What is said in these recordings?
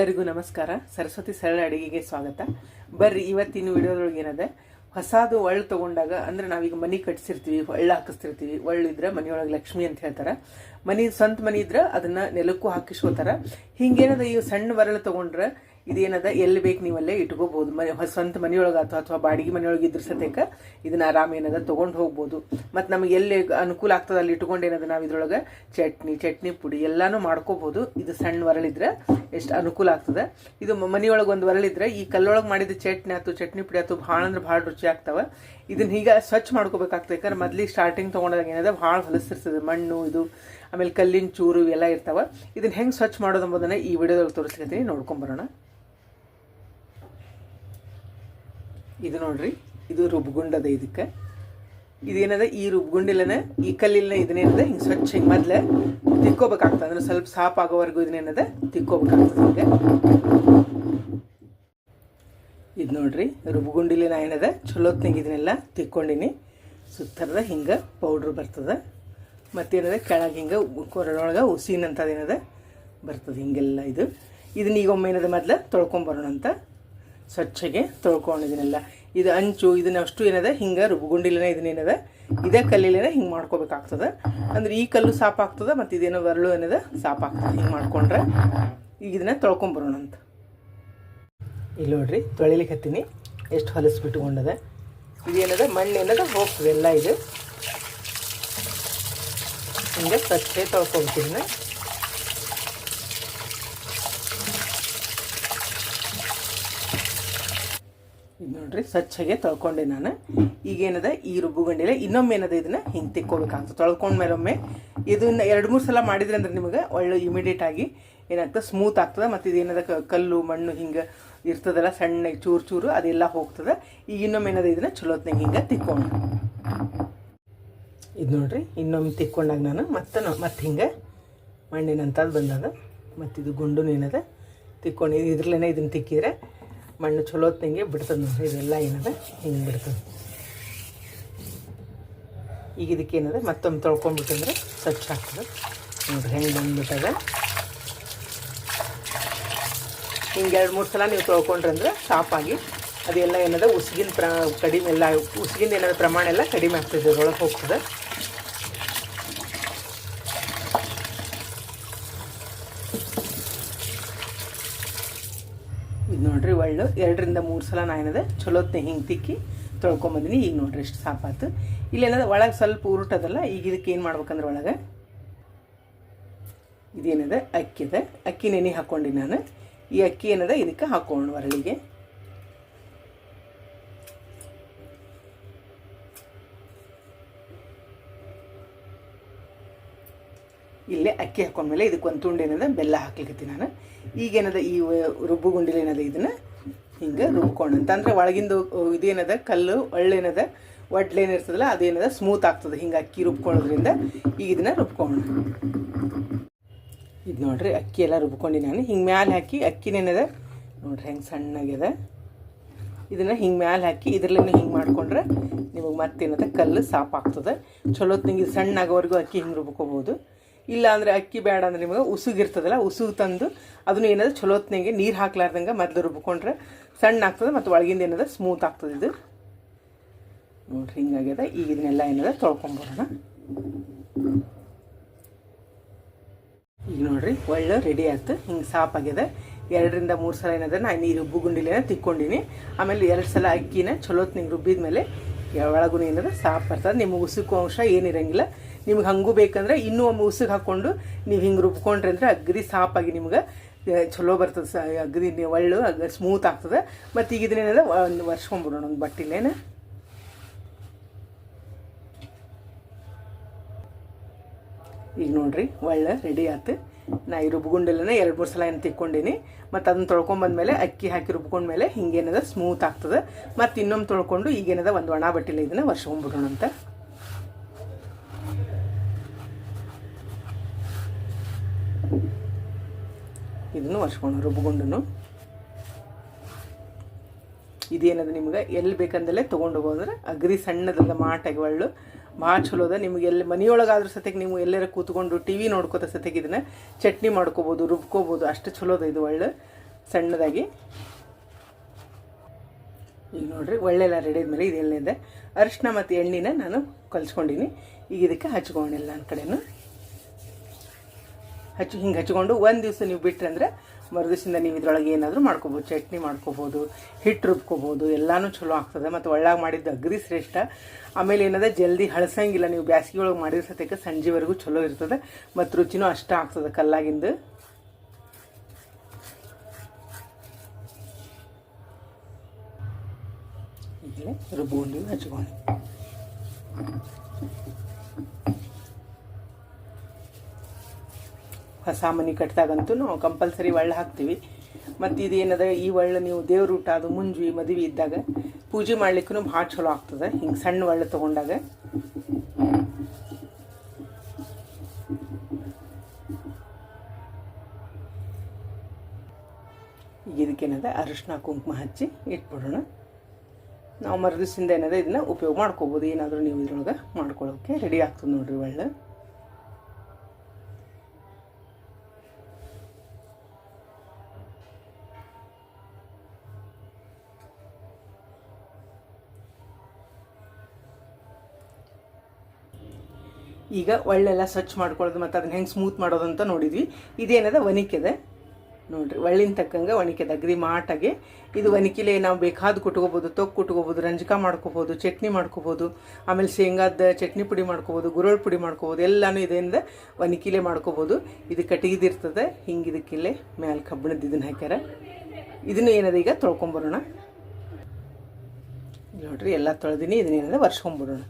ಎಲ್ಲರಿಗೂ ನಮಸ್ಕಾರ. ಸರಸ್ವತಿ ಸರಳ ಅಡಿಗೆಗೆ ಸ್ವಾಗತ. ಬರ್ರಿ, ಇವತ್ತಿನ ವಿಡಿಯೋದೊಳಗೆ ಏನಿದೆ? ಹೊಸದು ಒಳ್ಳು ತಗೊಂಡಾಗ, ಅಂದ್ರೆ ನಾವೀಗ ಮನಿ ಕಟ್ಸಿರ್ತೀವಿ, ಒಳ್ಳು ಹಾಕಿಸ್ತಿರ್ತೀವಿ. ಒಳ್ಳಿದ್ರೆ ಮನೆಯೊಳಗೆ ಲಕ್ಷ್ಮಿ ಅಂತ ಹೇಳ್ತಾರೆ. ಮನಿ, ಸ್ವಂತ ಮನಿ ಇದ್ರೆ ಅದನ್ನ ನೆಲಕ್ಕೂ ಹಾಕಿಸ್ಕೋತಾರ. ಹಿಂಗೇನದ ಈ ಸಣ್ಣ ಬರಳು ತಗೊಂಡ್ರ ಇದೇನದ? ಎಲ್ಲಿ ಬೇಕು ನೀವಲ್ಲೇ ಇಟ್ಕೋಬಹುದು ಮನೆ ಸ್ವಂತ ಮನೆಯೊಳಗೆ ಅಥವಾ ಅಥವಾ ಬಾಡಿಗೆ ಮನೆಯೊಳಗೆ ಇದ್ರ ಸತೇಕ ಇದನ್ನ ಆರಾಮ ಏನದ ತಗೊಂಡು ಹೋಗ್ಬೋದು. ಮತ್ತು ನಮಗೆ ಎಲ್ಲಿ ಅನುಕೂಲ ಆಗ್ತದ ಅಲ್ಲಿ ಇಟ್ಕೊಂಡು ಏನದ ನಾವು ಇದ್ರೊಳಗೆ ಚಟ್ನಿ ಚಟ್ನಿ, ಪುಡಿ ಎಲ್ಲಾನು ಮಾಡ್ಕೋಬಹುದು ಇದು ಸಣ್ಣ ವರಳಿದ್ರೆ ಎಷ್ಟು ಅನುಕೂಲ ಆಗ್ತದೆ. ಇದು ಮನೆಯೊಳಗ ಒಂದು ವರಳಿದ್ರೆ ಈ ಕಲ್ಲೊಳಗೆ ಮಾಡಿದ ಚಟ್ನಿ ಆಯ್ತು, ಚಟ್ನಿ ಪುಡಿ ಆಯ್ತು ಭಾಳ ಅಂದ್ರೆ ಭಾಳ ರುಚಿ ಆಗ್ತಾವ. ಇದನ್ನ ಈಗ ಸ್ವಚ್ಛ ಮಾಡ್ಕೋಬೇಕಾಗ್ತದೆ. ಯಾಕಂದ್ರೆ ಮೊದ್ಲಿಗೆ ಸ್ಟಾರ್ಟಿಂಗ್ ತಗೊಂಡಾಗ ಏನದ ಭಾಳ ಹೊಲಸಿರ್ತದೆ ಮಣ್ಣು, ಇದು, ಆಮೇಲೆ ಕಲ್ಲಿನ ಚೂರು ಇವೆಲ್ಲ ಇರ್ತಾವ. ಇದನ್ನ ಹೆಂಗೆ ಸ್ವಚ್ಛ ಮಾಡೋದು ಎಂಬುದನ್ನ ಈ ವಿಡಿಯೋದಲ್ಲಿ ತೋರಿಸ್ಲಿಕ್ಕೆ ನೋಡ್ಕೊಂಬರೋಣ ಇದು ನೋಡ್ರಿ, ಇದು ರುಬ್ಗುಂಡದ ಇದಕ್ಕೆ. ಇದೇನದ? ಈ ರುಬ್ಗುಂಡಿಲ್ಲನ ಈ ಕಲ್ಲಿಲ್ಲ ಇದನ್ನೇನದ? ಹಿಂಗೆ ಸ್ವಚ್ಛ ಹಿಂಗೆ ಮೊದ್ಲು ತಿಕ್ಕೋಬೇಕಾಗ್ತದೆ. ಅಂದ್ರೆ ಸ್ವಲ್ಪ ಸಾಪ್ ಆಗೋವರೆಗೂ ಇದನ್ನೇನದ? ತಿಕ್ಕೋಬೇಕಾಗ್ತದೆ ಹಿಂಗೆ. ಇದು ನೋಡ್ರಿ ರುಬ್ಗುಂಡಿಲಿನ ಏನದ? ಚಲೋತ್ನಾಗ ಇದನ್ನೆಲ್ಲ ತಿಕ್ಕೊಂಡಿನಿ. ಸುತ್ತರದ ಹಿಂಗೆ ಪೌಡ್ರ್ ಬರ್ತದೆ. ಮತ್ತೇನದ? ಕೆಳಗೆ ಹಿಂಗೆ ಕೊರಳೊಳಗೆ ಉಸಿನಂತದೇನದ? ಬರ್ತದೆ ಹಿಂಗೆಲ್ಲ ಇದು. ಇದನ್ನ ಈಗ ಒಮ್ಮೆ ಏನದ ಮೊದ್ಲು ತೊಳ್ಕೊಂಬರೋಣ ಅಂತ ಸ್ವಚ್ಛಗೆ ತೊಳ್ಕೊಂಡಿದ್ದೀನಲ್ಲ. ಇದು ಅಂಚು, ಇದನ್ನ ಅಷ್ಟು ಏನದ? ಹಿಂಗೆ ರುಬ್ಗುಂಡಿಲೇ ಇದನ್ನೇನದ ಇದೇ ಕಲ್ಲಿಲೇ ಹಿಂಗೆ ಮಾಡ್ಕೋಬೇಕಾಗ್ತದೆ. ಅಂದ್ರೆ ಈ ಕಲ್ಲು ಸಾಪಾಗ್ತದೆ, ಮತ್ತು ಇದೇನೋ ಬರಳು ಏನದ? ಸಾಪಾಗ್ತದೆ. ಹಿಂಗೆ ಮಾಡ್ಕೊಂಡ್ರೆ ಈಗ ಇದನ್ನ ತೊಳ್ಕೊಂಬರೋಣ ಅಂತ. ಇಲ್ಲಿ ನೋಡ್ರಿ, ತೊಳಿಲಿಕ್ಕೆ ಹತ್ತೀನಿ. ಎಷ್ಟು ಹೊಲಸ್ಬಿಟ್ಕೊಂಡದ ಇದೇನದ ಮಣ್ಣು ಏನದ? ಹೋಗ್ತದೆ. ಎಲ್ಲ ಇದು. ಹಿಂಗೆ ಸ್ವಚ್ಛ ತೊಳ್ಕೊಬಿಟ್ಟಿದ್ದೀನಿ ನೋಡ್ರಿ, ಸ್ವಚ್ಛಗೆ ತೊಳ್ಕೊಂಡೆ ನಾನು. ಈಗೇನದ, ಈ ರುಬ್ಬುಗಂಡಿಲೆ ಇನ್ನೊಮ್ಮೆ ಏನದ ಇದನ್ನ ಹಿಂಗೆ ತಿಕ್ಕೋಬೇಕಾಗ್ತದೆ ತೊಳ್ಕೊಂಡ ಮೇಲೊಮ್ಮೆ ಇದನ್ನ ಎರಡು ಮೂರು ಸಲ ಮಾಡಿದ್ರೆ ಅಂದ್ರೆ ನಿಮಗೆ ಒಳ್ಳೆ ಇಮಿಡಿಯೇಟ್ ಆಗಿ ಏನಾಗ್ತದೆ ಸ್ಮೂತ್ ಆಗ್ತದೆ. ಮತ್ತು ಇದೇನದ ಕಲ್ಲು, ಮಣ್ಣು ಹಿಂಗೆ ಇರ್ತದಲ್ಲ, ಸಣ್ಣ ಚೂರು ಚೂರು ಅದೆಲ್ಲ ಹೋಗ್ತದೆ. ಈಗ ಇನ್ನೊಮ್ಮೆ ಏನದ ಇದನ್ನ ಚಲೋತ್ನಾಗ ಹಿಂಗೆ ತಿಕ್ಕೊಂಡು ಇದು ನೋಡ್ರಿ, ಇನ್ನೊಮ್ಮೆ ತಿಕ್ಕೊಂಡಾಗ ನಾನು ಮತ್ತೆ ಮತ್ತೆ ಹಿಂಗೆ ಮಣ್ಣಿನಂತದ್ದು ಬಂದದ. ಮತ್ತಿದು ಗುಂಡು ಏನದ, ತಿಕ್ಕೊಂಡು. ಇದ್ರಲ್ಲೇ ಇದನ್ನು ತಿಕ್ಕಿದ್ರೆ ಮಣ್ಣು ಚಲೋ ತಿಂಗೆ ಬಿಡ್ತದೆ ನೋಡ್ರಿ, ಇದೆಲ್ಲ ಏನದ? ಹಿಂಗೆ ಬಿಡ್ತದೆ. ಈಗ ಇದಕ್ಕೆ ಏನದ? ಮತ್ತೊಮ್ಮೆ ತೊಳ್ಕೊಂಡ್ಬಿಟ್ಟಂದ್ರೆ ಸ್ವಚ್ಛ ಆಗ್ತದೆ. ನೋಡ್ರಿ, ಹೆಂಗೆ ಬಂದ್ಬಿಟ್ಟದ? ಹಿಂಗೆ ಎರಡು ಮೂರು ಸಲ ನೀವು ತೊಳ್ಕೊಂಡ್ರಂದ್ರೆ ಸಾಫಾಗಿ ಅದೆಲ್ಲ ಏನದ? ಉಸಿಗಿನ ಪ್ರ, ಕಡಿಮೆ ಎಲ್ಲ ಉಸಿಗಿನ ಏನಾದ ಪ್ರಮಾಣ ಎಲ್ಲ ಕಡಿಮೆ ಆಗ್ತದೆ, ಅದ್ರೊಳಗೆ ಹೋಗ್ತದೆ. ಇದು ನೋಡ್ರಿ ಒಳ್ಳು. ಎರಡರಿಂದ ಮೂರು ಸಲ ನಾ ಏನದ ಚಲೋತ್ನೆ ಹಿಂಗೆ ತಿಕ್ಕಿ ತೊಳ್ಕೊಂಬಂದಿನಿ ಈಗ ನೋಡ್ರಿ ಎಷ್ಟು ಸಾಪಾತು. ಇಲ್ಲೇನದ ಒಳಗೆ ಸ್ವಲ್ಪ ಉರುಟದಲ್ಲ ಈಗ ಇದಕ್ಕೆ ಏನು ಮಾಡ್ಬೇಕಂದ್ರೆ ಒಳಗೆ ಇದೇನದ ಅಕ್ಕಿ ಅದ ಅಕ್ಕಿ ನೆನೆ ಹಾಕ್ಕೊಂಡಿ ನಾನು. ಈ ಅಕ್ಕಿ ಏನದ, ಇದಕ್ಕೆ ಹಾಕ್ಕೊಂಡು ಹೊರಳಿಗೆ ಅಕ್ಕಿ ಹಾಕೊಂಡ್ಮೇಲೆ ಇದಕ್ಕೆ ಒಂದು ತುಂಡು ಏನದ ಬೆಲ್ಲ ಹಾಕ್ಲಿಕ್ಕೆ ನಾನು. ಈಗೇನದ ಈ ರುಬ್ಬುಗುಂಡಿಲೇನದ ಇದನ್ನ ಹಿಂಗೆ ರುಬ್ಕೊಂಡು ಅಂತಂದ್ರೆ ಒಳಗಿಂದು ಇದೇನದ ಕಲ್ಲು, ಒಳ್ಳೇನದ, ಒಡ್ಲೇನು ಇರ್ತದಲ್ಲ, ಅದೇನದ ಸ್ಮೂತ್ ಆಗ್ತದೆ. ಹಿಂಗೆ ಅಕ್ಕಿ ರುಬ್ಕೊಳ್ಳೋದ್ರಿಂದ ಈಗ ಇದನ್ನ ರುಬ್ಕೊಂಡು. ಇದು ನೋಡ್ರಿ, ಅಕ್ಕಿ ಎಲ್ಲ ರುಬ್ಕೊಂಡು ನಾನು. ಹಿಂಗೆ ಮ್ಯಾಲೆ ಹಾಕಿ ಅಕ್ಕಿನೇನದ ನೋಡ್ರಿ ಹೆಂಗೆ ಸಣ್ಣಗ್ಯದ. ಇದನ್ನು ಹಿಂಗೆ ಮ್ಯಾಲೆ ಹಾಕಿ ಇದ್ರಲ್ಲೇ ಹಿಂಗೆ ಮಾಡ್ಕೊಂಡ್ರೆ ನಿಮಗೆ ಮತ್ತೇನದ ಕಲ್ಲು ಸಾಪ್ ಆಗ್ತದೆ. ಚಲೋತ್ನಿಗೆ ಇದು ಸಣ್ಣ ಆಗೋವರೆಗೂ ಅಕ್ಕಿ ಹಿಂಗೆ ರುಬ್ಕೋಬೋದು. ಇಲ್ಲ ಅಂದರೆ ಅಕ್ಕಿ ಬೇಡ ಅಂದ್ರೆ ನಿಮಗೆ ಉಸುಗಿರ್ತದಲ್ಲ, ಉಸುಗು ತಂದು ಅದನ್ನು ಏನದ ಚಲೋತ್ನಿಗೆ ನೀರು ಹಾಕ್ಲಾರ್ದಂಗೆ ಮೊದಲು ರುಬ್ಕೊಂಡ್ರೆ ಸಣ್ಣ ಆಗ್ತದೆ ಮತ್ತು ಒಳಗಿಂದ ಏನದ ಸ್ಮೂತ್ ಆಗ್ತದೆ ಇದು. ನೋಡ್ರಿ, ಹಿಂಗಾಗ್ಯದ. ಈಗ ಇದನ್ನೆಲ್ಲ ಏನದ ತೊಳ್ಕೊಂಬರೋಣ ಈಗ ನೋಡ್ರಿ, ಒಳ್ಳೆ ರೆಡಿ ಆಯ್ತು. ಹಿಂಗೆ ಆಗ್ಯದ ಎರಡರಿಂದ ಮೂರು ಸಲ ಏನದ ನಾನು ಈ ರುಬ್ಬು ಗುಂಡಿಲೇನ ತಿಕ್ಕೊಂಡಿನಿ. ಆಮೇಲೆ ಎರಡು ಸಲ ಅಕ್ಕಿನ ಚಲೋತ್ನಿಗೆ ರುಬ್ಬಿದ ಮೇಲೆ ಒಳಗೂ ಏನದ ಸಾಪ್ ಬರ್ತದೆ. ನಿಮಗೆ ಉಸುಕು ಅಂಶ ಏನಿರಂಗಿಲ್ಲ. ನಿಮ್ಗೆ ಹಂಗೂ ಬೇಕಂದ್ರೆ ಇನ್ನೂ ಒಮ್ಮೆ ಉಸಿಗೆ ಹಾಕ್ಕೊಂಡು ನೀವು ಹಿಂಗೆ ರುಬ್ಕೊಂಡ್ರೆ ಅಂದರೆ ಅಗ್ರಿ ಸಾಪಾಗಿ ನಿಮ್ಗೆ ಚಲೋ ಬರ್ತದೆ ಸ ಅಗ್ದಿ ಒಳ್ಳು ಅಗ್ ಸ್ಮೂತ್ ಆಗ್ತದೆ. ಮತ್ತು ಈಗ ಇದನ್ನೇನದ ಒಂದು ವರ್ಷಕೊಂಬಿಡೋಣ ಒಂದು ಬಟ್ಟಿಲೇನ ಈಗ ನೋಡ್ರಿ, ಒಳ್ಳೆ ರೆಡಿ ಆಯ್ತು ನಾ ಈ ರುಬ್ಗುಂಡೆಲ್ಲನೇ, ಎರಡು, ಮೂರು ಸಲ ಏನು ತಿಕ್ಕೊಂಡೀನಿ. ಮತ್ತು ಅದನ್ನ ತೊಳ್ಕೊಂಬಂದ್ಮೇಲೆ ಅಕ್ಕಿ ಹಾಕಿ ರುಬ್ಕೊಂಡ್ಮೇಲೆ ಹಿಂಗೇನದ ಸ್ಮೂತ್ ಆಗ್ತದೆ. ಮತ್ತು ಇನ್ನೊಮ್ಮೆ ತೊಳ್ಕೊಂಡು ಈಗೇನದ ಒಂದು ಒಣ ಬಟ್ಟೆಲಿ ಇದನ್ನು ವರ್ಷಕೊಂಡ್ಬಿಡೋಣ ಅಂತ. ಇದನ್ನು ವರ್ಷಕೊಂಡು ರುಬ್ಗುಂಡನು ಇದೇನದು ನಿಮ್ಗೆ? ಎಲ್ಲಿ ಬೇಕಂದಲ್ಲೇ ತೊಗೊಂಡು ಹೋಗೋದ್ರೆ ಅಗ್ರಿ ಸಣ್ಣದಲ್ಲ ಮಾಟಾಗಿ ಒಳ್ಳು. ಭಾಳ ಚಲೋ ಅದ. ನಿಮ್ಗೆ ಎಲ್ಲಿ ಮನೆಯೊಳಗಾದ್ರೂ ಸತೆಗೆ ನೀವು ಎಲ್ಲರ ಕೂತ್ಕೊಂಡು ಟಿ ವಿ ನೋಡ್ಕೋತ ಸತೆಗೆ ಇದನ್ನು ಚಟ್ನಿ ಮಾಡ್ಕೋಬೋದು, ರುಬ್ಕೋಬೋದು, ಅಷ್ಟು ಚಲೋ ಅದ ಇದು ಒಳ್ಳೆ. ಸಣ್ಣದಾಗಿ. ಈಗ ನೋಡ್ರಿ, ಒಳ್ಳೆಲ್ಲ ರೆಡಿ ಆದ್ಮೇಲೆ ಇದೆಲ್ಲದೆ ಅರಿಶಿನ ಮತ್ತು ಎಣ್ಣೆನ ನಾನು ಕಲ್ಸ್ಕೊಂಡಿನಿ. ಈಗ ಇದಕ್ಕೆ ಹಚ್ಕೊಂಡಿಲ್ಲ ನನ್ನ ಹಚ್ಚಿ ಹಿಂಗೆ ಹಚ್ಕೊಂಡು ಒಂದು ದಿವಸ ನೀವು ಬಿಟ್ಟರೆ ಅಂದರೆ ಮರುದಿವಸದಿಂದ ನೀವು ಇದ್ರೊಳಗೆ ಏನಾದರೂ ಮಾಡ್ಕೋಬೋದು. ಚಟ್ನಿ ಮಾಡ್ಕೋಬೋದು ಹಿಟ್ಟು ರುಬ್ಕೋಬೋದು, ಎಲ್ಲನೂ ಚಲೋ ಆಗ್ತದೆ. ಮತ್ತು ಒಳ್ಳಾಗ ಮಾಡಿದ್ದು ಅಗ್ರಿ ಶ್ರೇಷ್ಠ. ಆಮೇಲೆ ಏನದ, ಜಲ್ದಿ ಹಳಸಂಗಿಲ್ಲ. ನೀವು ಬ್ಯಾಸಿಗೆ ಒಳಗೆ ಮಾಡಿದ ಸತ್ಯಕ್ಕೆ ಸಂಜೆವರೆಗೂ ಚಲೋ ಇರ್ತದೆ. ಮತ್ತು ರುಚಿನೂ ಅಷ್ಟ ಆಗ್ತದೆ ಕಲ್ಲಾಗಿಂದು. ರುಬ್ಕೊಂಡು ಹಚ್ಕೊಂಡು ಹೊಸ ಮನೆ ಕಟ್ಟಿದಾಗಂತೂ ಕಂಪಲ್ಸರಿ ಒಳ್ಳೆ ಹಾಕ್ತೀವಿ. ಮತ್ತು ಇದೇನದ, ಈ ಒಳ್ಳೆ ನೀವು ದೇವ್ರ ಊಟ, ಅದು ಮುಂಜಿ ಮದುವೆ ಇದ್ದಾಗ ಪೂಜೆ ಮಾಡ್ಲಿಕ್ಕೂ ಭಾಳ ಚಲೋ ಆಗ್ತದೆ. ಹಿಂಗೆ ಸಣ್ಣ ಒಳ್ಳೆ ತೊಗೊಂಡಾಗ. ಇದಕ್ಕೇನದ, ಅರಿಶಿನ ಕುಂಕುಮ ಹಚ್ಚಿ ಇಟ್ಬಿಡೋಣ. ನಾವು ಮರದಿಸಿಂದ ಏನದ, ಇದನ್ನ ಉಪಯೋಗ ಮಾಡ್ಕೋಬೋದು. ಏನಾದರೂ ನೀವು ಇದ್ರೊಳಗೆ ಮಾಡ್ಕೊಳ್ಳೋಕೆ ರೆಡಿ ಆಗ್ತದೆ ನೋಡ್ರಿ ಒಳ್ಳೆ. ಈಗ ಒಳ್ಳೆಲ್ಲ ಸ್ವಚ್ಛ ಮಾಡ್ಕೊಳ್ಳೋದು ಮತ್ತು ಅದನ್ನ ಹೆಂಗೆ ಸ್ಮೂತ್ ಮಾಡೋದು ಅಂತ ನೋಡಿದ್ವಿ. ಇದೇನದ ಒನಿಕೆದೆ ನೋಡ್ರಿ, ಒಳ್ಳಿನ ತಕ್ಕಂಗೆ ಒಣಿಕೆದ ಅಗ್ರಿ ಮಾಟಾಗಿ. ಇದು ಒನಿಕಿಲೆ ನಾವು ಬೇಕಾದ ಕುಟ್ಕೋಬೋದು, ತೊಕ್ಕು ಕುಟ್ಕೋಬೋದು, ರಂಜಕ ಮಾಡ್ಕೋಬೋದು, ಚಟ್ನಿ ಮಾಡ್ಕೋಬೋದು, ಆಮೇಲೆ ಶೇಂಗಾದ ಚಟ್ನಿ ಪುಡಿ ಮಾಡ್ಕೋಬೋದು, ಗುರಳ್ ಪುಡಿ ಮಾಡ್ಕೋಬೋದು, ಎಲ್ಲನೂ ಇದರಿಂದ ಒನಿಕಿಲೆ ಮಾಡ್ಕೋಬೋದು. ಇದು ಕಟ್ಟಿಗಿದಿರ್ತದೆ ಹಿಂಗೆ ಇದಕ್ಕಿಲ್ಲೇ ಮ್ಯಾಲೆ ಕಬ್ಬಿಣದ ಇದನ್ನ ಹಾಕ್ಯಾರ. ಇದನ್ನು ಏನದ ಈಗ ತೊಳ್ಕೊಂಬರೋಣ. ನೋಡ್ರಿ, ಎಲ್ಲ ತೊಳೆದಿನಿ ಇದನ್ನೇನದ ವರ್ಷಕೊಂಬಿಡೋಣ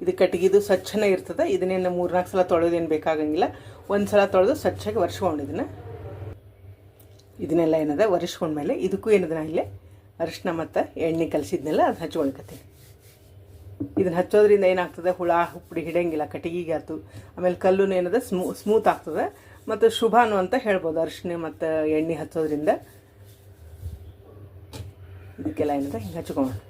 ಇದು ಕಟ್ಟಿಗೆದು ಸ್ವಚ್ಛನೇ ಇರ್ತದೆ. ಇದನ್ನೇನು ಮೂರ್ನಾಲ್ಕು ಸಲ ತೊಳೆದೇನು ಬೇಕಾಗಂಗಿಲ್ಲ. ಒಂದು ಸಲ ತೊಳೆದು ಸ್ವಚ್ಛಾಗಿ ಒರೆಸ್ಕೊಂಡು ಇದನ್ನು. ಇದನ್ನೆಲ್ಲ ಏನದ? ಒರೆಸ್ಕೊಂಡ್ಮೇಲೆ ಇದಕ್ಕೂ ಏನದ ನಾ ಇಲ್ಲೇ? ಅರಿಶಿನ ಮತ್ತು ಎಣ್ಣೆ ಕಲಸಿದ್ನೆಲ್ಲ ಅದು ಹಚ್ಕೊಳ್ಕತ್ತೀನಿ. ಇದನ್ನು ಹಚ್ಚೋದ್ರಿಂದ ಏನಾಗ್ತದೆ? ಹುಳ, ಹುಪ್ಪಡಿ ಹಿಡಿಯಂಗಿಲ್ಲ, ಕಟ್ಟಿಗೆಗೆ ಆಯ್ತು ಆಮೇಲೆ ಕಲ್ಲು ಏನದ? ಸ್ಮೂ, ಸ್ಮೂತ್ ಆಗ್ತದೆ. ಮತ್ತು ಶುಭಾನು ಅಂತ ಹೇಳ್ಬೋದು. ಅರಿಶಿನ ಮತ್ತು ಎಣ್ಣೆ ಹಚ್ಚೋದ್ರಿಂದ. ಇದಕ್ಕೆಲ್ಲ ಏನದ? ಹಿಂಗೆ ಹಚ್ಕೊಂಡು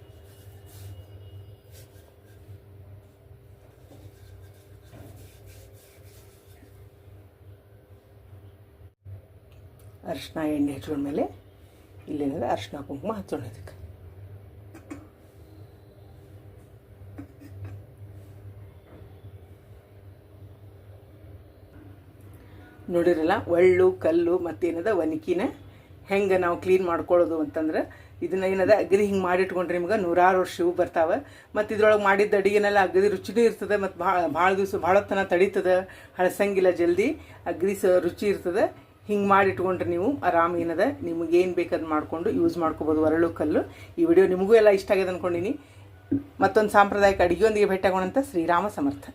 ಅರಿಶಿನ ಎಣ್ಣೆ ಹಚ್ಕೊಂಡ್ಮೇಲೆ ಇಲ್ಲೇನದ ಅರಿಶಿನ ಕುಂಕುಮ ಹಚ್ಚೋಣ ಇದಕ್ಕೆ. ನೋಡಿರಲ್ಲ, ಒಳ್ಳು, ಕಲ್ಲು ಮತ್ತೇನದ ಒನಕಿನ ಹೆಂಗೆ ನಾವು ಕ್ಲೀನ್ ಮಾಡ್ಕೊಳ್ಳೋದು ಅಂತಂದ್ರೆ ಇದನ್ನ ಏನದ? ಅಗದಿ ಹಿಂಗೆ ಮಾಡಿಟ್ಕೊಂಡ್ರೆ ನಿಮ್ಗೆ ನೂರಾರು ವರ್ಷ ಇವು ಬರ್ತಾವೆ. ಮತ್ತು ಇದ್ರೊಳಗೆ ಮಾಡಿದ್ದ ಅಡುಗೆನೆಲ್ಲ ಅಗದಿ ರುಚಿನೂ ಇರ್ತದೆ, ಮತ್ತು ಭಾಳ ಭಾಳ ದಿವಸ ಭಾಳ ಹೊತ್ತನ ತಡೀತದೆ. ಹಳಸಂಗಿಲ್ಲ ಜಲ್ದಿ ಅಗದಿ ಸ ರುಚಿ ಇರ್ತದೆ. ಹಿಂಗೆ ಮಾಡಿಟ್ಕೊಂಡ್ರೆ ನೀವು ಆರಾಮ ಏನದ? ನಿಮ್ಗೆ ಏನು ಬೇಕಾದ್ ಮಾಡಿಕೊಂಡು ಯೂಸ್ ಮಾಡ್ಕೋಬೋದು ಒರಳು ಕಲ್ಲು. ಈ ವಿಡಿಯೋ ನಿಮಗೂ ಎಲ್ಲ ಇಷ್ಟ ಆಗಿದೆ ಅಂದ್ಕೊಂಡಿನಿ ಮತ್ತೊಂದು ಸಾಂಪ್ರದಾಯಿಕ ಅಡುಗೆಯೊಂದಿಗೆ ಭೇಟಿಯಾಗೋಣಂತ ಶ್ರೀರಾಮ ಸಮರ್ಥ.